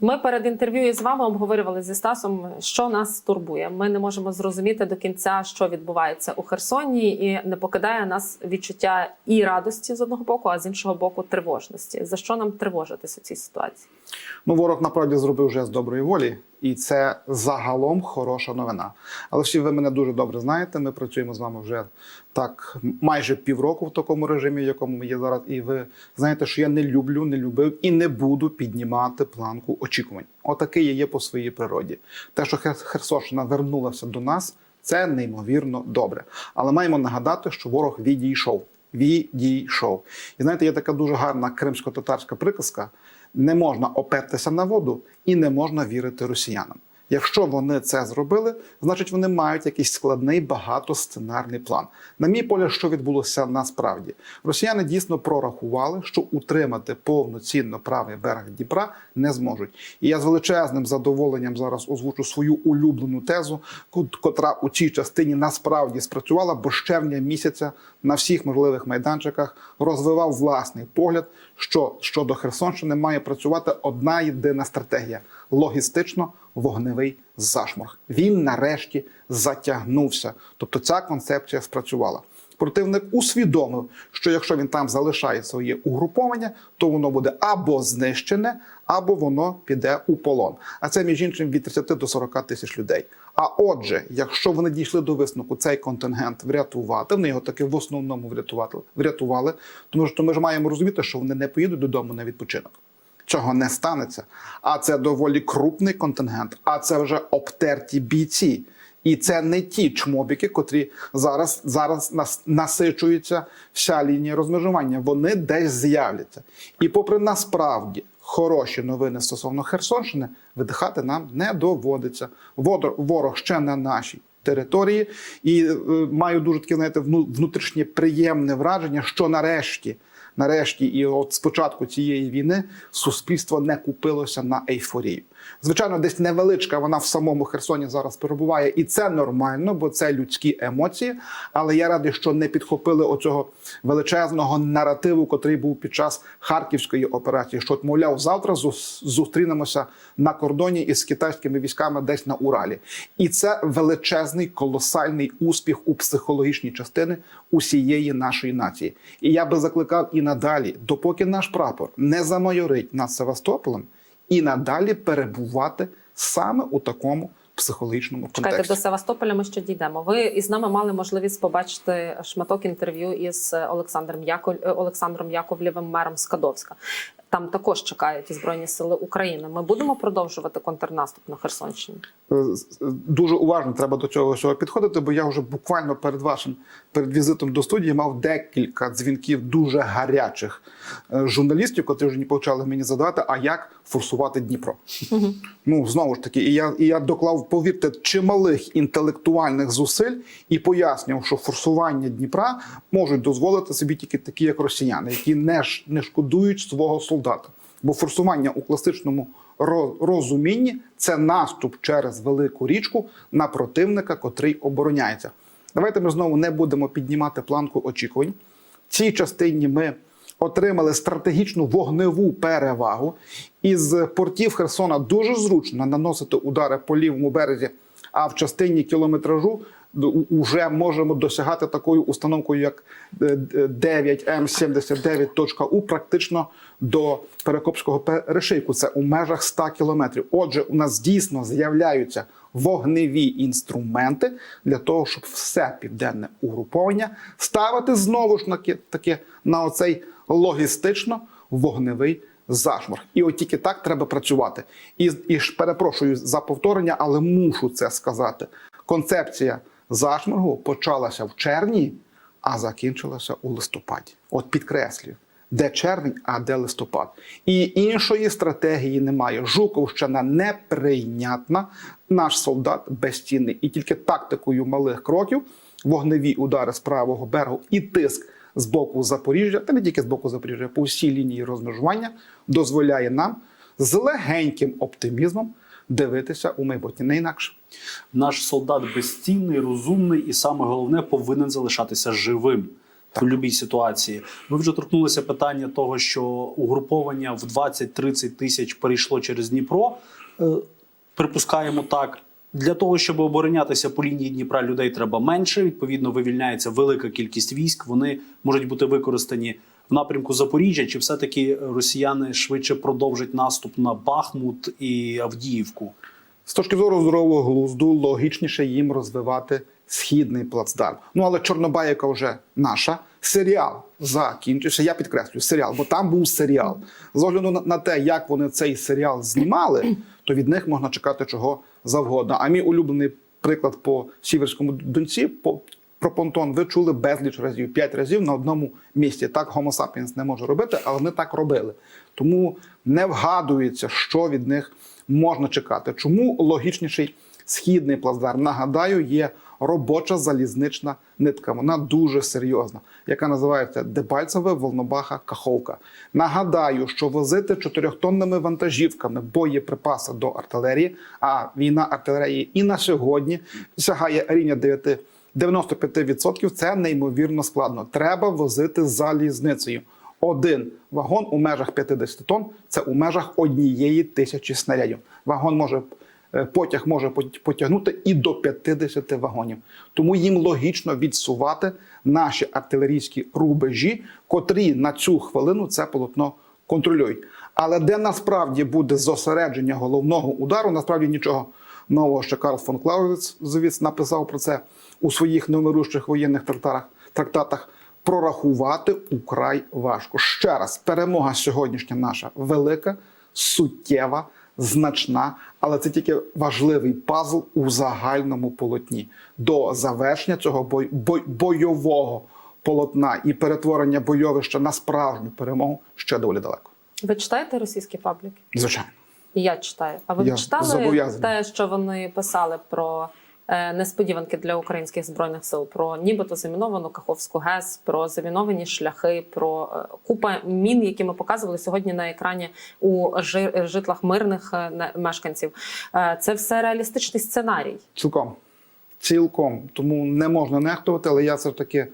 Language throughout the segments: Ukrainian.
Ми перед інтерв'ю із вами обговорювали зі Стасом, що нас турбує. Ми не можемо зрозуміти до кінця, що відбувається у Херсоні, і не покидає нас відчуття і радості з одного боку, а з іншого боку, тривожності. За що нам тривожитися в цій ситуації? Ну, ворог направді зробив вже з доброї волі, і це загалом хороша новина. Але всі ви мене дуже добре знаєте. Ми працюємо з вами вже так майже півроку в такому режимі, в якому ми є зараз. І ви знаєте, що я не люблю, не любив і не буду піднімати планку очікувань. Отакий я є по своїй природі. Те, що Хер- Херсонщина вернулася до нас, це неймовірно добре. Але маємо нагадати, що ворог відійшов. Відійшов. І знаєте, є така дуже гарна кримсько-татарська приказка: не можна опертися на воду і не можна вірити росіянам. Якщо вони це зробили, значить вони мають якийсь складний багатосценарний план. На мій погляд, що відбулося насправді, росіяни дійсно прорахували, що утримати повноцінно правий берег Дніпра не зможуть. І я з величезним задоволенням зараз озвучу свою улюблену тезу, кот- котра у цій частині насправді спрацювала, бо з червня місяця на всіх можливих майданчиках розвивав власний погляд, що щодо Херсонщини має працювати одна єдина стратегія логістично вогневий зашморг. Він нарешті затягнувся. Тобто ця концепція спрацювала. Противник усвідомив, що якщо він там залишає своє угруповання, то воно буде або знищене, або воно піде у полон. А це між іншим від 30 до 40 тисяч людей. А отже, якщо вони дійшли до висновку цей контингент врятувати, вони його таки в основному врятувати врятували, тому що ми ж маємо розуміти, що вони не поїдуть додому на відпочинок. Цього не станеться. А це доволі крупний контингент, а це вже обтерті бійці. І це не ті чмобіки, котрі зараз, зараз нас, насичуються вся лінія розмежування. Вони десь з'являться. І попри насправді хороші новини стосовно Херсонщини, видихати нам не доводиться. Ворог ще на нашій території, і е, маю дуже таке, знаєте, внутрішнє приємне враження, що нарешті нарешті, і от спочатку цієї війни суспільство не купилося на ейфорію. Звичайно, десь невеличка вона в самому Херсоні зараз перебуває, і це нормально, бо це людські емоції. Але я радий, що не підхопили оцього величезного наративу, котрий був під час харківської операції. Що, мовляв, завтра зустрінемося на кордоні із китайськими військами десь на Уралі, і це величезний колосальний успіх у психологічній частини усієї нашої нації. І я би закликав і надалі, допоки наш прапор не замайорить над Севастополем, і надалі перебувати саме у такому психологічному Чекайте до Севастополя. Ми ще дійдемо. Ви із нами мали можливість побачити шматок інтерв'ю із Олександром Яко... Олександром Яковлєвим, мером Скадовська. Там також чекають і збройні сили України. Ми будемо продовжувати контрнаступ на Херсонщині. Е, дуже уважно треба до цього всього підходити, бо я вже буквально перед вашим перед візитом до студії мав декілька дзвінків дуже гарячих е, журналістів, котрі вже не почали мені задавати, а як форсувати Дніпро. Ну знову ж таки, і я, і я доклав, повірте, чималих інтелектуальних зусиль і пояснював, що форсування Дніпра можуть дозволити собі тільки такі, як росіяни, які не, ш- не шкодують свого солдата. Бо форсування у класичному розумінні це наступ через велику річку на противника, котрий обороняється. Давайте ми знову не будемо піднімати планку очікувань. В цій частині ми отримали стратегічну вогневу перевагу. Із портів Херсона дуже зручно наносити удари по лівому березі, а в частині кілометражу вже можемо досягати такою установкою, як е, е, 9М79.У, практично до Перекопського перешийку. Це у межах 100 кілометрів. Отже, у нас дійсно з'являються вогневі інструменти для того, щоб все південне угруповання ставити знову ж таки, на оцей логістично вогневий зашморг. І от тільки так треба працювати. І, і ж перепрошую за повторення, але мушу це сказати. Концепція зашморгу почалася в червні, а закінчилася у листопаді. От підкреслюю. Де червень, а де листопад. І іншої стратегії немає. Жуковщина неприйнятна, наш солдат безцінний. І тільки тактикою малих кроків, вогневі удари з правого берегу і тиск з боку Запоріжжя, та не тільки з боку Запоріжжя, по всій лінії розмежування, дозволяє нам з легеньким оптимізмом дивитися у майбутнє. Не інакше. Наш солдат безцінний, розумний і саме головне повинен залишатися живим. в будь-якій ситуації. Ви вже торкнулися питання того, що угруповання в 20-30 тисяч перейшло через Дніпро. Е, Припускаємо так. Для того, щоб оборонятися по лінії Дніпра, людей треба менше. Відповідно, вивільняється велика кількість військ. Вони можуть бути використані в напрямку Запоріжжя. Чи все-таки росіяни швидше продовжать наступ на Бахмут і Авдіївку? З точки зору здорового глузду, логічніше їм розвивати східний плацдарм. Ну але Чорнобаївка вже наша. Серіал закінчився. Я підкреслюю серіал, бо там був серіал. З огляду на, те, як вони цей серіал знімали, то від них можна чекати чого завгодно. А мій улюблений приклад по сіверському донці по. Про понтон ви чули безліч разів, п'ять разів на одному місці. Так Homo sapiens не може робити, але вони так робили. Тому не вгадується, що від них можна чекати. Чому логічніший східний плацдарм? Нагадаю, є робоча залізнична нитка. Вона дуже серйозна, яка називається Дебальцеве, Волнобаха, Каховка. Нагадаю, що возити чотирьохтонними вантажівками боєприпаси до артилерії, а війна артилерії і на сьогодні сягає рівня 9 95% це неймовірно складно. Треба возити залізницею. Один вагон у межах 50 тонн це у межах однієї тисячі снарядів. Вагон може е, потяг може потягнути і до 50 вагонів. Тому їм логічно відсувати наші артилерійські рубежі, котрі на цю хвилину це полотно контролюють. Але де насправді буде зосередження головного удару, насправді нічого нового, що Карл фон Клаузевіц написав про це у своїх невмирущих воєнних трактатах. Прорахувати украй важко. Ще раз, перемога сьогоднішня наша велика, суттєва, значна, але це тільки важливий пазл у загальному полотні. До завершення цього бой, бой, бойового полотна і перетворення бойовища на справжню перемогу ще доволі далеко. Ви читаєте російські пабліки? Звичайно. І я читаю. А ви Я читали те, що вони писали про е, несподіванки для українських збройних сил, про нібито заміновану Каховську ГЕС, про заміновані шляхи, про е, купа мін, які ми показували сьогодні на екрані у жи- житлах мирних е, мешканців. Це все реалістичний сценарій. Цілком. Цілком. Тому не можна нехтувати, але я все ж таки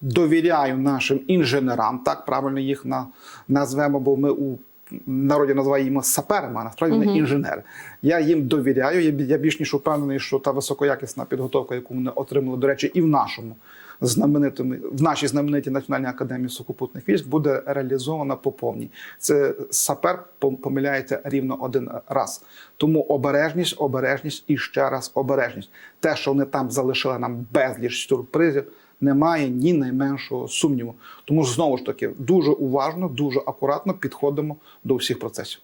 довіряю нашим інженерам, так правильно їх на, назвемо, бо ми у народі називаємо саперами, а насправді вони інженери. Я їм довіряю. Я, більш ніж впевнений, що та високоякісна підготовка, яку вони отримали, до речі, і в нашому знаменитому в нашій знаменитій Національній академії сухопутних військ буде реалізована по повній. Це сапер помиляється рівно один раз. Тому обережність, обережність і ще раз обережність. Те, що вони там залишили нам безліч сюрпризів, немає ні найменшого сумніву. Тому знову ж таки дуже уважно, дуже акуратно підходимо до всіх процесів.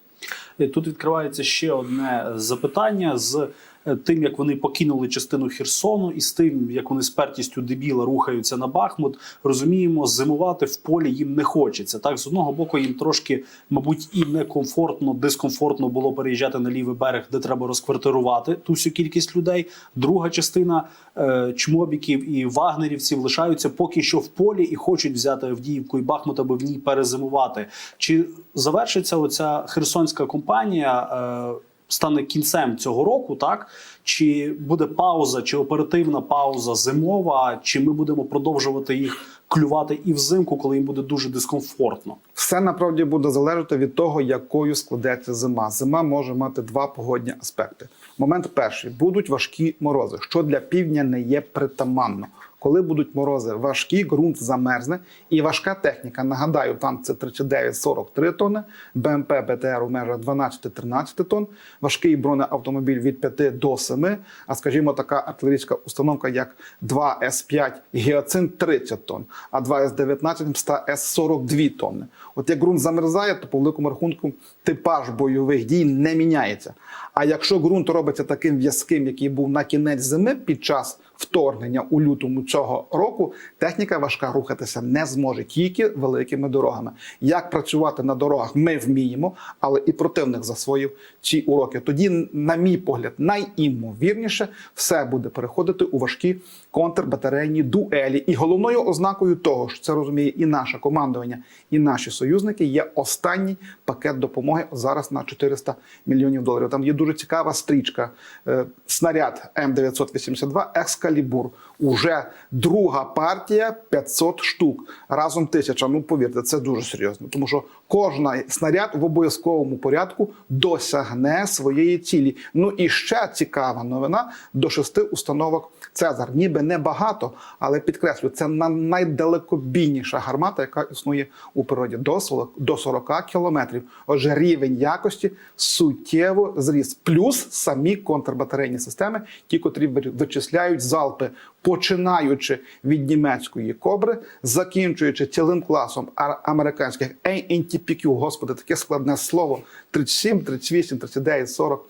Тут відкривається ще одне запитання з тим, як вони покинули частину Херсону, і з тим, як вони з пертістю дебіла рухаються на Бахмут. Розуміємо, зимувати в полі їм не хочеться. Так, з одного боку, їм трошки, мабуть, і некомфортно, дискомфортно було переїжджати на лівий берег, де треба розквартирувати ту всю кількість людей. Друга частина е, чмобіків і вагнерівців лишаються поки що в полі і хочуть взяти Авдіївку і Бахмут, аби в ній перезимувати. Чи завершиться оця херсонська компанія? Е, Стане кінцем цього року, так чи буде пауза, чи оперативна пауза зимова, чи ми будемо продовжувати їх клювати і взимку, коли їм буде дуже дискомфортно? Все направді буде залежати від того, якою складеться зима. Зима може мати два погодні аспекти. Момент перший будуть важкі морози, що для півдня не є притаманно. Коли будуть морози важкі, ґрунт замерзне і важка техніка. Нагадаю, там це 39-43 тонни, БМП БТР у межах 12-13 тонн, важкий бронеавтомобіль від 5 до 7, а скажімо, така артилерійська установка, як 2 С5 Гіацин 30 тонн, а 2 С19 МСТА С42 тонни. От як ґрунт замерзає, то по великому рахунку типаж бойових дій не міняється. А якщо ґрунт робиться таким в'язким, який був на кінець зими під час вторгнення у лютому цього року, техніка важка рухатися не зможе тільки великими дорогами. Як працювати на дорогах, ми вміємо, але і противник засвоїв ці уроки. Тоді, на мій погляд, найімовірніше все буде переходити у важкі контрбатарейні дуелі. І головною ознакою того, що це розуміє і наше командування, і наші союзники, є останній пакет допомоги зараз на 400 мільйонів доларів. Там є дуже цікава стрічка. Е, Снаряд М982 Екскалібур уже Друга партія 500 штук. Разом тисяча. Ну повірте, це дуже серйозно, тому що кожна снаряд в обов'язковому порядку досягне своєї цілі. Ну і ще цікава новина: до шести установок Цезар. Ніби не багато, але підкреслю, це на найдалекобійніша гармата, яка існує у природі до 40, до 40 кілометрів. Отже, рівень якості суттєво зріс. Плюс самі контрбатарейні системи, ті, котрі вичисляють залпи, починаючи від німецької кобри, закінчуючи цілим класом американських NTPQ, господи, таке складне слово: 37, 38, 39, 40.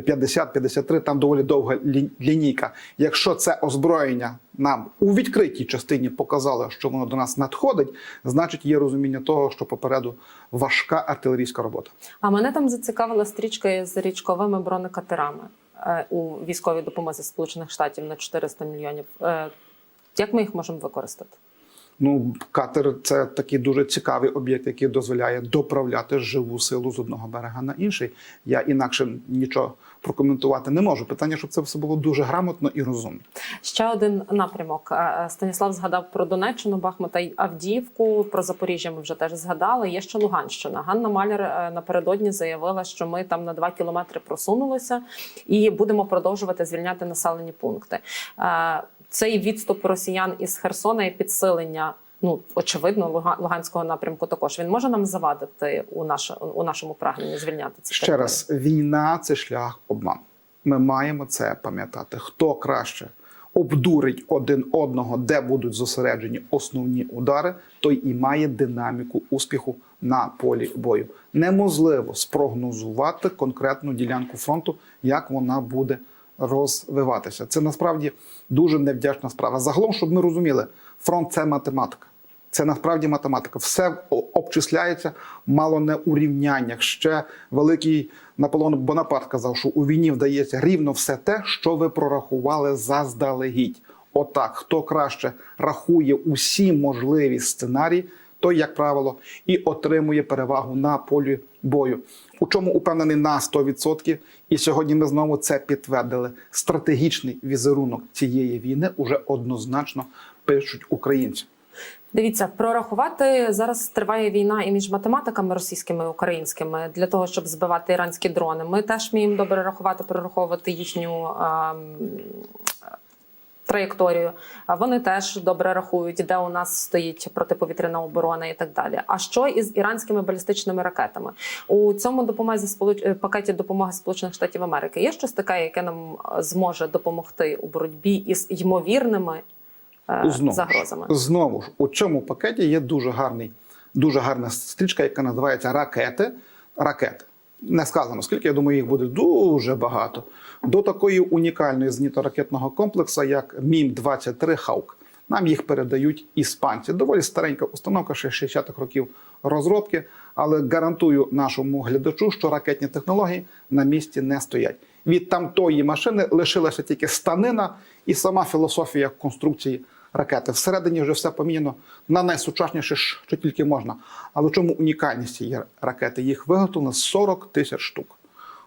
50, 53, там доволі довга лінійка. Якщо це озброєння нам у відкритій частині показало, що воно до нас надходить, значить є розуміння того, що попереду важка артилерійська робота. А мене там зацікавила стрічка з річковими бронекатерами е, у військовій допомозі Сполучених Штатів на 400 мільйонів. Е, Як ми їх можемо використати? Ну, катер це такий дуже цікавий об'єкт, який дозволяє доправляти живу силу з одного берега на інший. Я інакше нічого прокоментувати не можу. Питання, щоб це все було дуже грамотно і розумно. Ще один напрямок. Е, Станіслав згадав про Донеччину, Бахмута й Авдіївку. Про Запоріжжя ми вже теж згадали. Є ще Луганщина. Ганна Маляр е, напередодні заявила, що ми там на 2 кілометри просунулися і будемо продовжувати звільняти населені пункти. Цей відступ росіян із Херсона і підсилення. Ну, очевидно, Луга- Луганського напрямку також він може нам завадити у, наше, у нашому прагненні звільняти ці Ще території? раз, війна це шлях обману. Ми маємо це пам'ятати. Хто краще обдурить один одного, де будуть зосереджені основні удари, той і має динаміку успіху на полі бою. Неможливо спрогнозувати конкретну ділянку фронту, як вона буде розвиватися. Це насправді дуже невдячна справа. Загалом, щоб ми розуміли, фронт це математика. Це насправді математика. Все обчисляється мало не у рівняннях. Ще великий Наполеон Бонапарт казав, що у війні вдається рівно все те, що ви прорахували заздалегідь. Отак, хто краще рахує усі можливі сценарії, той, як правило, і отримує перевагу на полі бою. У чому упевнений на 100%. І сьогодні ми знову це підтвердили. Стратегічний візерунок цієї війни уже однозначно пишуть українці. Дивіться, прорахувати зараз триває війна і між математиками російськими і українськими для того, щоб збивати іранські дрони. Ми теж вміємо добре рахувати, прораховувати їхню ем, траєкторію. Вони теж добре рахують, де у нас стоїть протиповітряна оборона і так далі. А що із іранськими балістичними ракетами у цьому допомозі е, пакеті допомоги Сполучених Штатів Америки? Є щось таке, яке нам е, зможе допомогти у боротьбі із ймовірними е, Знову загрозами? ж, знову ж у цьому пакеті є дуже гарний, дуже гарна стрічка, яка називається ракети. Ракети. Не сказано, скільки я думаю, їх буде дуже багато. До такої унікальної зенітно-ракетного комплексу, як МІМ-23 Хаук. Нам їх передають іспанці. Доволі старенька установка, ще 60-х років розробки, але гарантую нашому глядачу, що ракетні технології на місці не стоять. Від тамтої машини лишилася тільки станина і сама філософія конструкції ракети. Всередині вже все поміняно на найсучасніше, що тільки можна. Але в чому унікальність цієї ракети? Їх виготовлено 40 тисяч штук.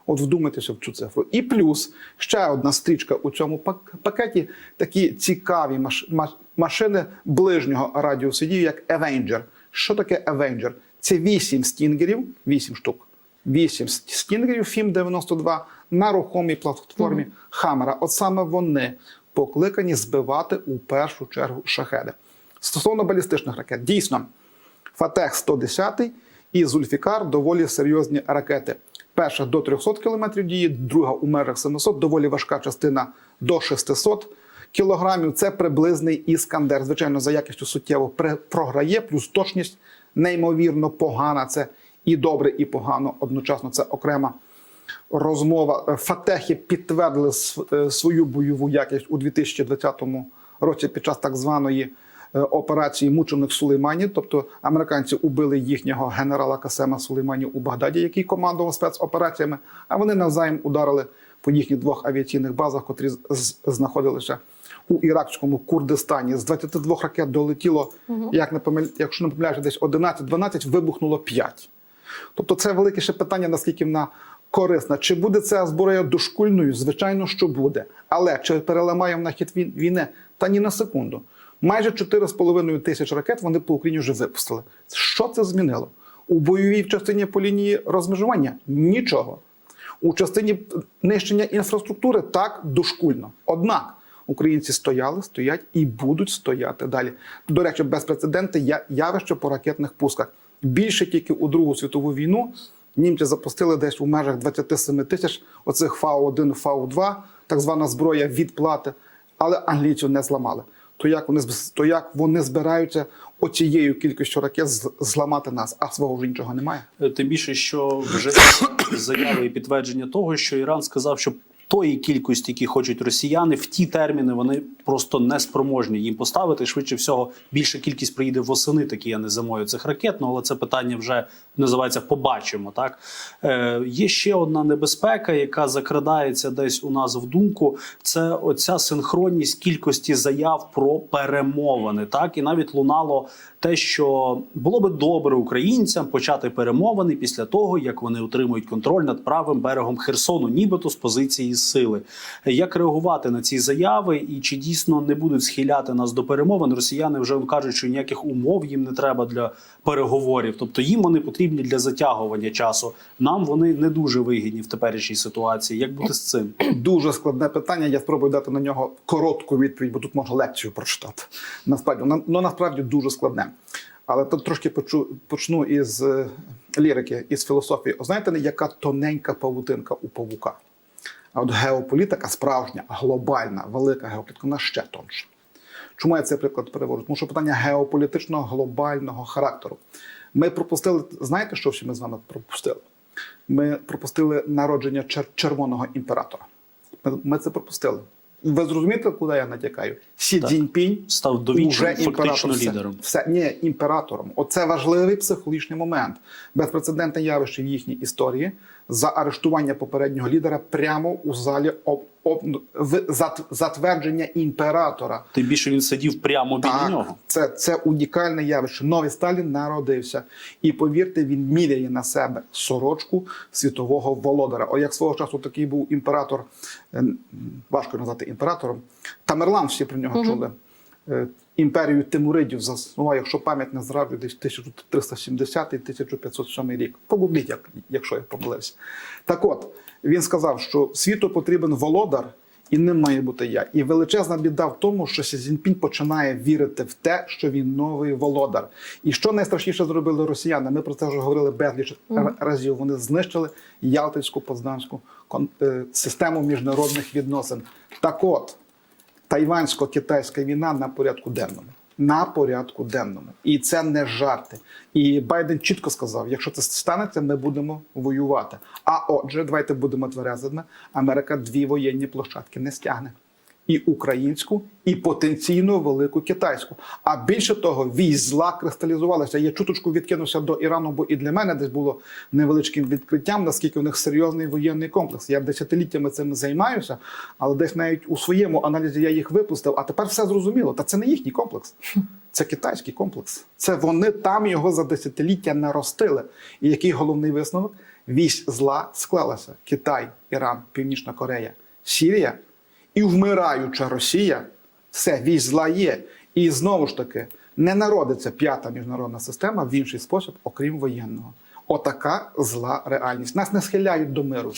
От вдумайтеся в цю цифру. І плюс ще одна стрічка у цьому пак- пакеті такі цікаві маш- маш- машини ближнього радіусу дії, як Avenger. Що таке Avenger? Це 8 стінгерів, 8 штук. 8 стінгерів FIM-92 на рухомій платформі Хаммера. От саме вони покликані збивати у першу чергу шахеди. Стосовно балістичних ракет, дійсно, Фатех 110 і Зульфікар доволі серйозні ракети. Перша до 300 км дії, друга у межах 700, доволі важка частина до 600 кілограмів. Це приблизний іскандер. Звичайно, за якістю суттєво програє, плюс точність неймовірно погана. Це і добре, і погано. Одночасно це окрема розмова. Е, Фатехи підтвердили е, свою бойову якість у 2020 році під час так званої е, операції мучених Сулеймані. Тобто американці убили їхнього генерала Касема Сулеймані у Багдаді, який командував спецопераціями. А вони навзаєм ударили по їхніх двох авіаційних базах, котрі знаходилися у іракському Курдистані. З 22 ракет долетіло, як не помиль... якщо не помиляюся, десь 11-12, вибухнуло 5. Тобто це велике ще питання, наскільки вона корисна. Чи буде ця зброя дошкульною? Звичайно, що буде. Але чи переламаємо на хід війни? Та ні на секунду. Майже 4,5 тисяч ракет вони по Україні вже випустили. Що це змінило? У бойовій частині по лінії розмежування нічого. У частині нищення інфраструктури так дошкульно. Однак українці стояли, стоять і будуть стояти далі. До речі, безпрецедентне явище по ракетних пусках. Більше тільки у Другу світову війну німці запустили десь у межах 27 тисяч оцих Фау-1, Фау-2, так звана зброя відплати, але англійців не зламали. То як вони то як вони збираються оцією кількістю ракет зламати нас, а свого вже нічого немає? Е, Тим більше, що вже заяви і підтвердження того, що Іран сказав, що тої кількості, які хочуть росіяни, в ті терміни вони просто не спроможні їм поставити. Швидше всього, більша кількість приїде восени, такі а не зимою цих ракет. Ну але це питання вже називається побачимо. Так е, є ще одна небезпека, яка закрадається десь у нас в думку. Це оця синхронність кількості заяв про перемовини. Так і навіть лунало те, що було би добре українцям почати перемовини після того, як вони отримують контроль над правим берегом Херсону, нібито з позиції сили. Як реагувати на ці заяви, і чи дійсно не будуть схиляти нас до перемовин? Росіяни вже кажуть, що ніяких умов їм не треба для переговорів, тобто їм вони потрібні для затягування часу. Нам вони не дуже вигідні в теперішній ситуації. Як бути з цим? Дуже складне питання. Я спробую дати на нього коротку відповідь, бо тут можна лекцію прочитати. Насправді, воно воно насправді дуже складне. Але тут трошки почу, почну із е, лірики, із філософії. Знаєте, яка тоненька павутинка у павука? А от геополітика справжня, глобальна, велика геополітика, вона ще тонша. Чому я цей приклад переводжу? Тому що питання геополітичного глобального характеру. Ми пропустили, знаєте, що всі ми з вами пропустили? Ми пропустили народження чер- червоного імператора. Ми, ми це пропустили. Ви зрозумієте, куди я натякаю? Сі Так. Цзіньпінь Став довічним фактично. Все- лідером. Все, ні, імператором. Оце важливий психологічний момент. Безпрецедентне явище в їхній історії за арештування попереднього лідера прямо у залі об, об, в, зат- затвердження імператора. Тим більше він сидів прямо біля Так, нього. це, це унікальне явище. Новий Сталін народився. І повірте, він міряє на себе сорочку світового володаря. О, як свого часу такий був імператор, е, важко назвати імператором. Тамерлан всі про нього чули. Імперію Тимуридів заснував, якщо пам'ять не зраджує, десь 1370-1507 рік. Погугліть, як, якщо я помилився. Так от, він сказав, що світу потрібен володар, і ним має бути я. І величезна біда в тому, що Сі Цзіньпінь починає вірити в те, що він новий володар. І що найстрашніше зробили росіяни? Ми про це вже говорили безліч р- разів. Вони знищили Ялтинську Познанську е, систему міжнародних відносин. Так от, тайвансько-китайська війна на порядку денному. На порядку денному. І це не жарти. І Байден чітко сказав: якщо це станеться, ми будемо воювати. А отже, давайте будемо тверезими. Америка дві воєнні площадки не стягне. І українську, і потенційно велику китайську. А більше того, військ зла кристалізувалася. Я чуточку відкинувся до Ірану, бо і для мене десь було невеличким відкриттям, наскільки у них серйозний воєнний комплекс. Я десятиліттями цим займаюся, але десь навіть у своєму аналізі я їх випустив. А тепер все зрозуміло. Та це не їхній комплекс, це китайський комплекс. Це вони там його за десятиліття наростили. І який головний висновок? Вісь зла склалася: Китай, Іран, Північна Корея, Сірія і вмираюча Росія. Все, вісь зла є. І знову ж таки не народиться п'ята міжнародна система в інший спосіб, окрім воєнного. Отака зла реальність. Нас не схиляють до миру.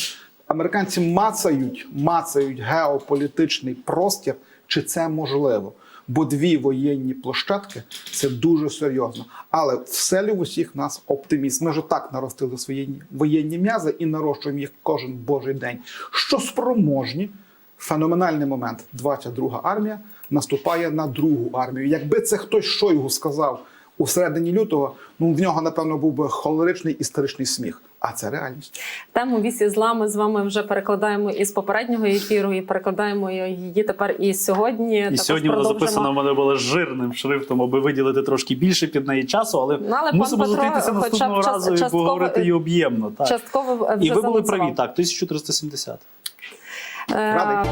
Американці мацають, мацають геополітичний простір, чи це можливо. Бо дві воєнні площадки це дуже серйозно. Але вселю в усіх нас оптимізм. Ми ж так наростили свої воєнні м'язи і нарощуємо їх кожен божий день. Що спроможні феноменальний момент. 22 армія наступає на другу армію. Якби це хтось Шойгу сказав у середині лютого, ну в нього напевно був би холеричний історичний сміх. А це реальність. Тему вісі зла ми з вами вже перекладаємо із попереднього ефіру, і перекладаємо її тепер і сьогодні. І Також сьогодні вона записана в мене була жирним шрифтом, аби виділити трошки більше під неї часу, але, Ну, але мусимо зустрітися наступного час- разу і поговорити її об'ємно. Так. Частково вже І ви були праві, так, 1370. Е, Радий.